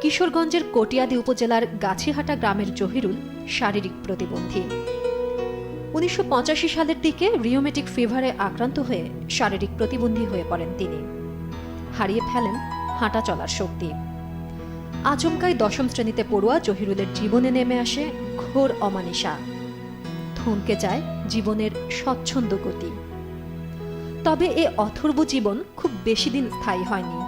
কিশোরগঞ্জের কটিয়াদি উপজেলার গাছিহাটা গ্রামের জহিরুল শারীরিক প্রতিবন্ধী। উনিশশো সালের দিকে রিওমেটিক ফিভারে আক্রান্ত হয়ে শারীরিক প্রতিবন্ধী হয়ে পড়েন তিনি। হারিয়ে ফেলেন হাঁটা চলার শক্তি। আচমকাই দশম শ্রেণীতে পড়ুয়া জহিরুলের জীবনে নেমে আসে ঘোর অমানিসা। থমকে যায় জীবনের স্বচ্ছন্দ গতি। তবে এ অথর্ব জীবন খুব বেশি দিন স্থায়ী হয়নি।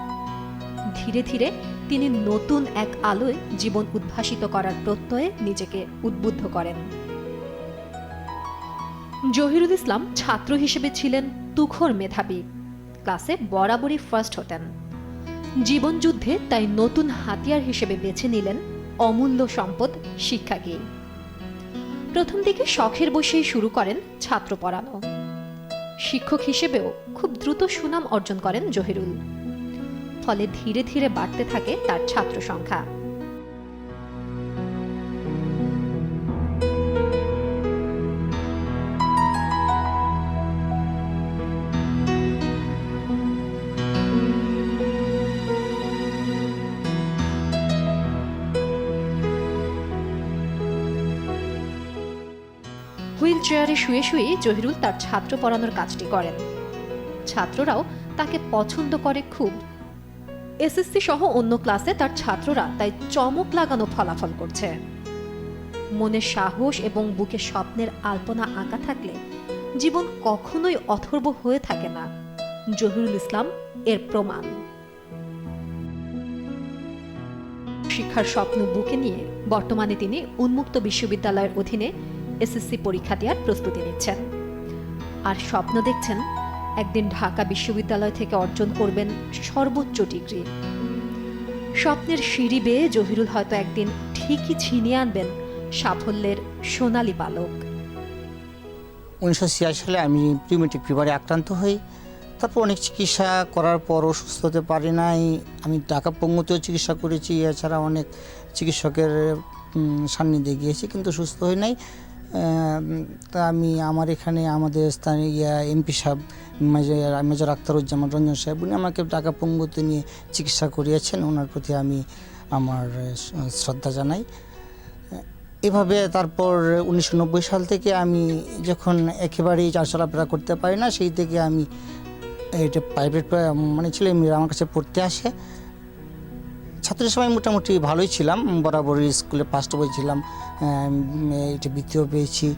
ধীরে ধীরে তিনি নতুন এক আলোয় জীবন উদ্ভাসিত করার প্রত্যয়ে নিজেকে উদ্বুদ্ধ করেন। জহিরুল ইসলাম ছাত্র হিসেবে ছিলেন তুখর মেধাবী। ক্লাসে বরাবরই ফার্স্ট হতেন। জীবনযুদ্ধে তাই নতুন হাতিয়ার হিসেবে বেছে নিলেন অমূল্য সম্পদ শিক্ষাকে প্রথম দিকে শখের বসেই শুরু করেন ছাত্র পড়ানো। শিক্ষক হিসেবেও খুব দ্রুত সুনাম অর্জন করেন জহিরুল। ফলে ধীরে ধীরে বাড়তে থাকে তার ছাত্র সংখ্যা। হুইল চেয়ারে শুয়ে শুয়ে জহিরুল তার ছাত্র পড়ানোর কাজটি করেন। ছাত্ররাও তাকে পছন্দ করে খুব। এসএসসি সহ অন্য ক্লাসে তার ছাত্ররা তাই চমক লাগানো ফলাফল করছে। মনে সাহস এবং বুকে স্বপ্নের আলপনা আঁকা থাকলে জীবন কখনোই অথর্ব হয়ে থাকে না। জহিরুল ইসলাম এর প্রমাণ। শিক্ষার স্বপ্ন বুকে নিয়ে বর্তমানে তিনি উন্মুক্ত বিশ্ববিদ্যালয়ের অধীনে এসএসসি পরীক্ষা দেওয়ার প্রস্তুতি নিচ্ছেন। আর স্বপ্ন দেখছেন একদিন ঢাকা বিশ্ববিদ্যালয় থেকে অর্জন করবেন সর্বোচ্চ ডিগ্রি। স্বপ্নের সিঁড়ি বেয়ে জহিরুল হয়তো একদিন ঠিকই ছিনিয়ে আনবেন সাফল্যের সোনালী পালক। উনিশশো ছিয়াশি সালে আমি প্রিমেটিক ফিভারে আক্রান্ত হই। তারপর অনেক চিকিৎসা করার পরও সুস্থ হতে পারি নাই। আমি ঢাকা পঙ্গুতেও চিকিৎসা করেছি, এছাড়া অনেক চিকিৎসকের সান্নিধ্যে গিয়েছি, কিন্তু সুস্থ হই নাই। তা আমি আমার এখানে আমাদের স্থানীয় এমপি সাহেব, মেজর মেজর রঞ্জন সাহেব, উনি আমাকে টাকা পঙ্গুতে নিয়ে চিকিৎসা করিয়েছেন। ওনার প্রতি আমি আমার শ্রদ্ধা জানাই। এভাবে তারপর উনিশশো নব্বই সাল থেকে আমি যখন একেবারেই চলাফেরা করতে পারি না, সেই থেকে আমি এটা প্রাইভেট মানে ছেলে আমার কাছে পড়তে আসে। ছাত্রের সময় মোটামুটি ভালোই ছিলাম, বরাবরই স্কুলে ফার্স্ট বইছিলাম এটা বৃত্তিও পেয়েছি।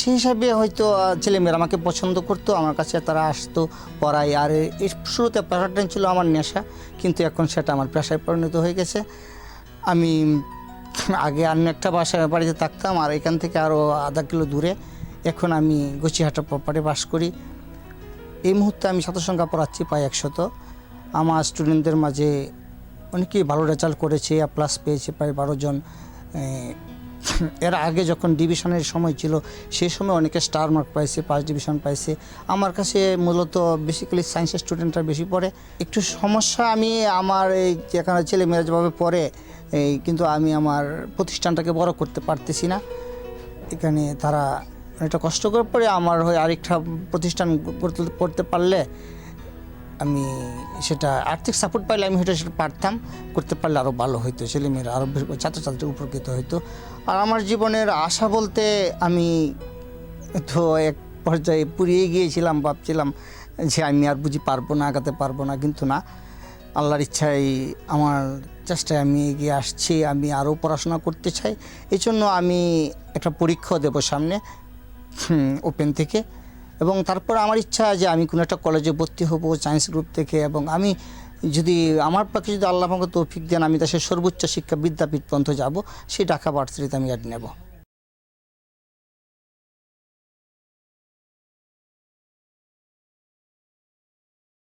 সেই হিসাবে হয়তো ছেলেমেয়েরা আমাকে পছন্দ করতো, আমার কাছে তারা আসতো পড়ায়। আর এর শুরুতে পেশাটাই ছিল আমার নেশা, কিন্তু এখন সেটা আমার পেশায় পরিণত হয়ে গেছে। আমি আগে অন্য একটা বাসায় বাড়িতে থাকতাম, আর এখান থেকে আরও আধা কিলো দূরে। এখন আমি গুচিহাটা প্রপারে বাস করি। এই মুহূর্তে আমি ছাত্র সংখ্যা পড়াচ্ছি প্রায় একশত। আমার স্টুডেন্টদের মাঝে অনেকেই ভালো রেজাল্ট করেছে প্লাস পেয়েছে প্রায় বারো জন। এর আগে যখন ডিভিশনের সময় ছিল সেই সময় অনেকে স্টার মার্ক পাইছে ফার্স্ট ডিভিশন পাইছে। আমার কাছে মূলত বেসিক্যালি সায়েন্সের স্টুডেন্টরা বেশি পড়ে। একটু সমস্যা আমি আমার এই যেখানে ছেলে মেয়েরা যেভাবে পড়ে, এই কিন্তু আমি আমার প্রতিষ্ঠানটাকে বড় করতে পারতেছি না। এখানে তারা অনেকটা কষ্ট করে পড়ে, আমার হয়ে আরেকটা প্রতিষ্ঠান করতে পারলে আমি সেটা আর্থিক সাপোর্ট পাইলে আমি সেটা সেটা পারতাম, করতে পারলে আরও ভালো হতো ছেলেমেয়েরা আরও ছাত্রছাত্রী উপকৃত হতো আর আমার জীবনের আশা বলতে আমি তো এক পর্যায়ে পুড়িয়ে গিয়েছিলাম, ভাবছিলাম যে আমি আর বুঝি পারব না, আগাতে পারব না, কিন্তু না। আল্লাহর ইচ্ছায়, আমার চেষ্টায় আমি এগিয়ে আসছি, আমি আরও পড়াশোনা করতে চাই। এই জন্য আমি একটা পরীক্ষা দেবো সামনে ওপেন থেকে। এবং তারপর আমার ইচ্ছা যে আমি কোনো একটা কলেজে ভর্তি হব সায়েন্স গ্রুপ থেকে এবং আমি যদি আমার পক্ষে যদি আল্লাহ আমাকে তৌফিক দেন, আমি দেশের সর্বোচ্চ শিক্ষা বিদ্যাপীঠ পর্যন্ত যাব, সেই ঢাকা ভার্সিটিতে আমি অ্যাড নেব।